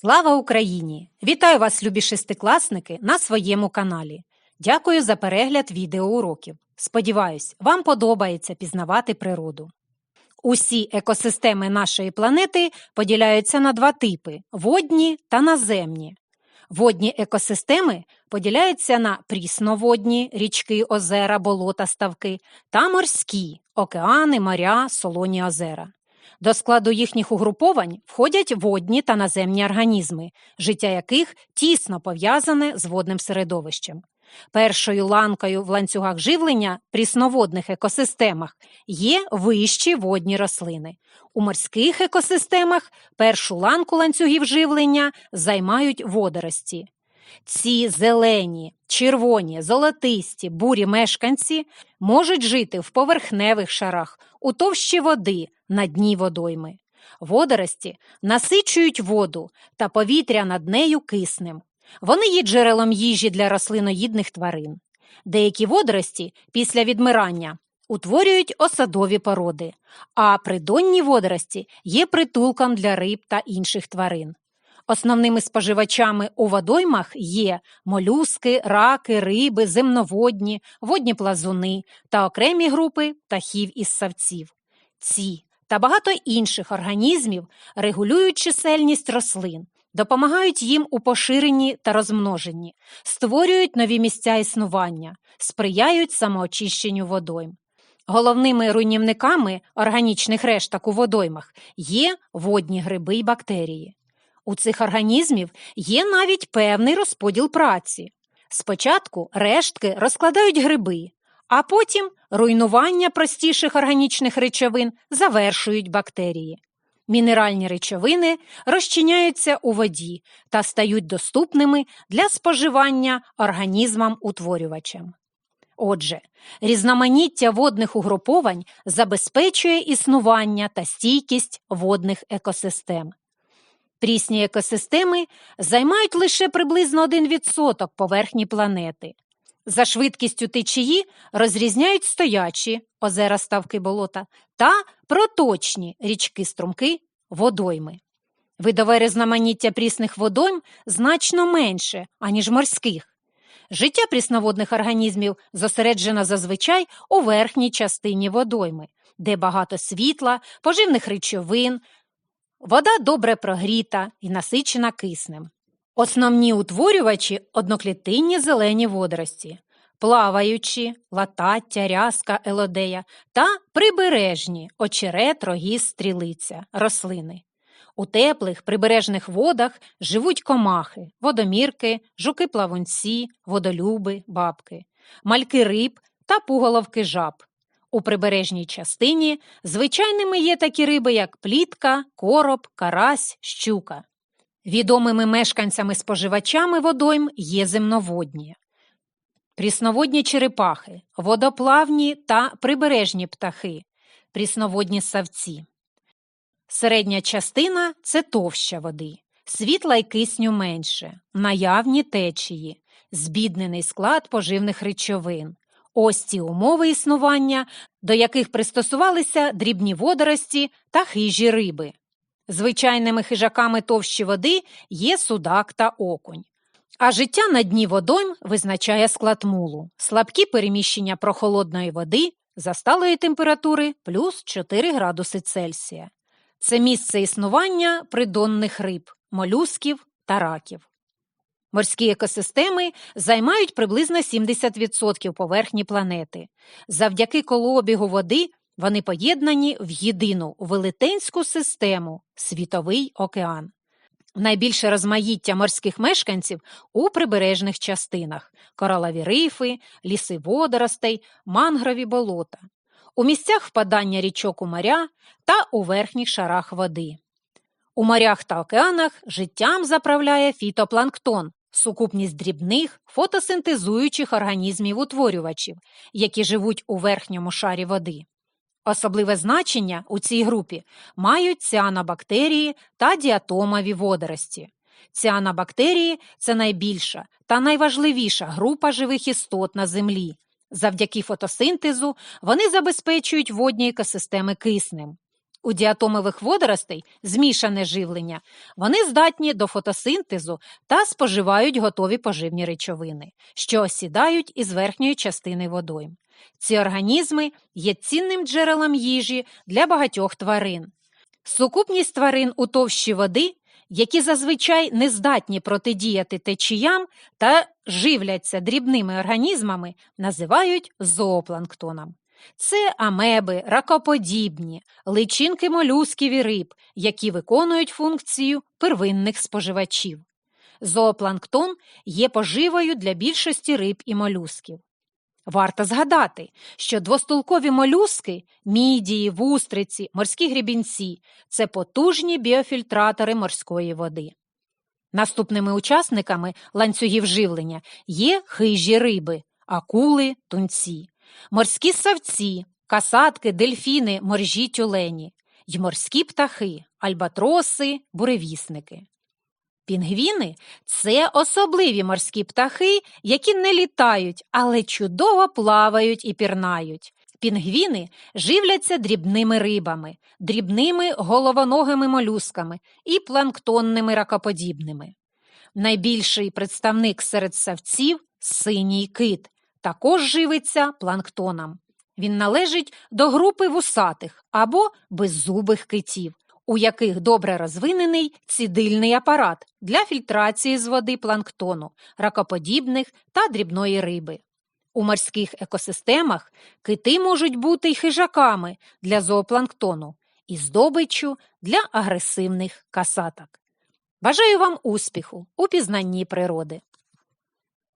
Слава Україні! Вітаю вас, любі шестикласники, на своєму каналі. Дякую за перегляд відеоуроків. Сподіваюсь, вам подобається пізнавати природу. Усі екосистеми нашої планети поділяються на два типи водні та наземні. Водні екосистеми поділяються на прісноводні річки, озера, болота, ставки та морські океани, моря, солоні озера. До складу їхніх угруповань входять водні та наземні організми, життя яких тісно пов'язане з водним середовищем. Першою ланкою в ланцюгах живлення прісноводних екосистемах є вищі водні рослини. У морських екосистемах першу ланку ланцюгів живлення займають водорості. Ці зелені, червоні, золотисті, бурі мешканці можуть жити в поверхневих шарах, у товщі води, на дні водойми. Водорості насичують воду та повітря над нею киснем. Вони є джерелом їжі для рослиноїдних тварин. Деякі водорості після відмирання утворюють осадові породи, а придонні водорості є притулком для риб та інших тварин. Основними споживачами у водоймах є молюски, раки, риби, земноводні, водні плазуни та окремі групи птахів із савців. Ці та багато інших організмів регулюють чисельність рослин, допомагають їм у поширенні та розмноженні, створюють нові місця існування, сприяють самоочищенню водойм. Головними руйнівниками органічних решток у водоймах є водні гриби й бактерії. У цих організмів є навіть певний розподіл праці. Спочатку рештки розкладають гриби, а потім руйнування простіших органічних речовин завершують бактерії. Мінеральні речовини розчиняються у воді та стають доступними для споживання організмам-утворювачам. Отже, різноманіття водних угруповань забезпечує існування та стійкість водних екосистем. Прісні екосистеми займають лише приблизно 1% поверхні планети. За швидкістю течії розрізняють стоячі озера ставки болота та проточні річки струмки водойми. Видове різноманіття прісних водойм значно менше, аніж морських. Життя прісноводних організмів зосереджено зазвичай у верхній частині водойми, де багато світла, поживних речовин, вода добре прогріта і насичена киснем. Основні утворювачі одноклітинні зелені водорості, плаваючі, латаття, рязка, елодея та прибережні очерет, рогіз, стрілиця, рослини. У теплих прибережних водах живуть комахи, водомірки, жуки-плавунці, водолюби, бабки, мальки риб та пуголовки жаб. У прибережній частині звичайними є такі риби, як плітка, короб, карась, щука. Відомими мешканцями споживачами водойм є земноводні, прісноводні черепахи, водоплавні та прибережні птахи, прісноводні савці. Середня частина це товща води, світла й кисню менше, наявні течії, збіднений склад поживних речовин. Ось ці умови існування, до яких пристосувалися дрібні водорості та хижі риби. Звичайними хижаками товщі води є судак та окунь. А життя на дні водойм визначає склад мулу, слабкі переміщення прохолодної води за сталої температури плюс 4 градуси Цельсія. Це місце існування придонних риб, молюсків та раків. Морські екосистеми займають приблизно 70% поверхні планети. Завдяки колообігу води вони поєднані в єдину велетенську систему світовий океан. Найбільше розмаїття морських мешканців у прибережних частинах коралові рифи, ліси водоростей, мангрові болота, у місцях впадання річок у моря та у верхніх шарах води. У морях та океанах життям заправляє фітопланктон, сукупність дрібних фотосинтезуючих організмів утворювачів, які живуть у верхньому шарі води. Особливе значення у цій групі мають ціанобактерії та діатомові водорості. Ціанобактерії – це найбільша та найважливіша група живих істот на Землі. Завдяки фотосинтезу вони забезпечують водні екосистеми киснем. У діатомових водоростей змішане живлення. Вони здатні до фотосинтезу та споживають готові поживні речовини, що осідають із верхньої частини водойм. Ці організми є цінним джерелом їжі для багатьох тварин. Сукупність тварин у товщі води, які зазвичай не здатні протидіяти течіям та живляться дрібними організмами, називають зоопланктоном. Це амеби, ракоподібні, личинки молюсків і риб, які виконують функцію первинних споживачів. Зоопланктон є поживою для більшості риб і молюсків. Варто згадати, що двостулкові молюски, мідії, вустриці, морські грібінці це потужні біофільтратори морської води. Наступними учасниками ланцюгів живлення є хижі риби, акули, тунці, морські савці, касатки, дельфіни, моржі тюлені, й морські птахи, альбатроси, буревісники. Пінгвіни це особливі морські птахи, які не літають, але чудово плавають і пірнають. Пінгвіни живляться дрібними рибами, дрібними головоногими молюсками і планктонними ракоподібними. Найбільший представник серед савців синій кит, також живиться планктоном. Він належить до групи вусатих або беззубих китів у яких добре розвинений цідильний апарат для фільтрації з води планктону, ракоподібних та дрібної риби. У морських екосистемах кити можуть бути й хижаками для зоопланктону і здобиччю для агресивних касаток. Бажаю вам успіху у пізнанні природи!